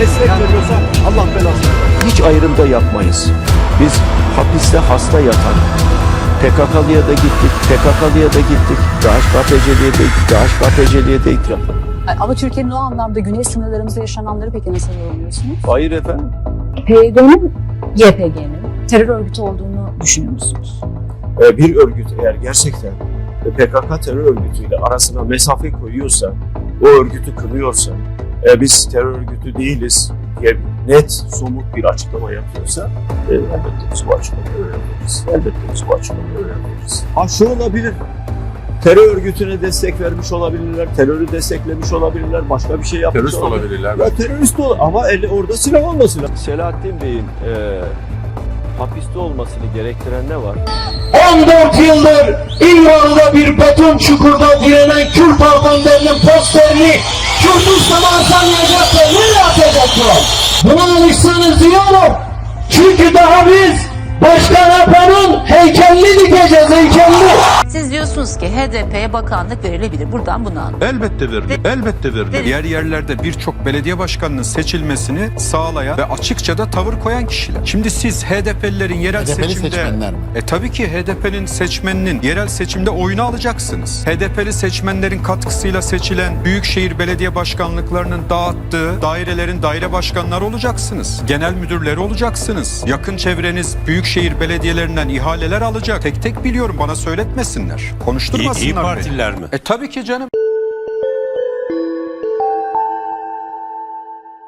destek veriyorsa Allah belasını. Hiç ayrım da yapmayız. Biz hapiste hasta yatan PKK'lıya da gittik, PKK'lıya da gittik, DHKPC'liye de, DHKPC'liye de ikram. Ama Türkiye'nin o anlamda güney sınırlarımızda yaşananları peki nasıl yorumluyorsunuz? Hayır efendim. PYD'nin, YPG'nin terör örgütü olduğunu düşünüyor musunuz? Ee, bir örgüt eğer gerçekten PKK terör örgütüyle arasına mesafe koyuyorsa, o örgütü kınıyorsa, e, biz terör örgütü değiliz diye net, somut bir açıklama yapıyorsa e, elbette biz bu açıklamayı öğreniriz. Elbette biz bu açıklamayı öğreniriz. Ha şu olabilir, terör örgütüne destek vermiş olabilirler, terörü desteklemiş olabilirler, başka bir şey yapmış Terörist olabilirler. Ya terörist ol ama eli orada silah olmasın. Selahattin Bey'in e, hapiste olmasını gerektiren ne var? 14 yıldır İmralı'da bir beton çukurda direnen Kürt hanımefendinin posterini Kürdistan'a asamayacak ve nereye atacaklar? Buna alışsanız olur. Çünkü daha biz Başkan Apo'nun heykelini dikeceğiz diyorsunuz ki HDP'ye bakanlık verilebilir. Buradan bunu anlıyorum. Elbette verilir. Elbette verilir. Verilir. Diğer yerlerde birçok belediye başkanının seçilmesini sağlayan ve açıkça da tavır koyan kişiler. Şimdi siz HDP'lilerin yerel HDP'li seçimde... seçmenler mi? E tabii ki HDP'nin seçmeninin yerel seçimde oyunu alacaksınız. HDP'li seçmenlerin katkısıyla seçilen büyükşehir belediye başkanlıklarının dağıttığı dairelerin daire başkanları olacaksınız. Genel müdürleri olacaksınız. Yakın çevreniz büyükşehir belediyelerinden ihaleler alacak. Tek tek biliyorum bana söyletmesinler. Konuşturmasınlar İyi, İyi. Partililer mi? E tabii ki canım.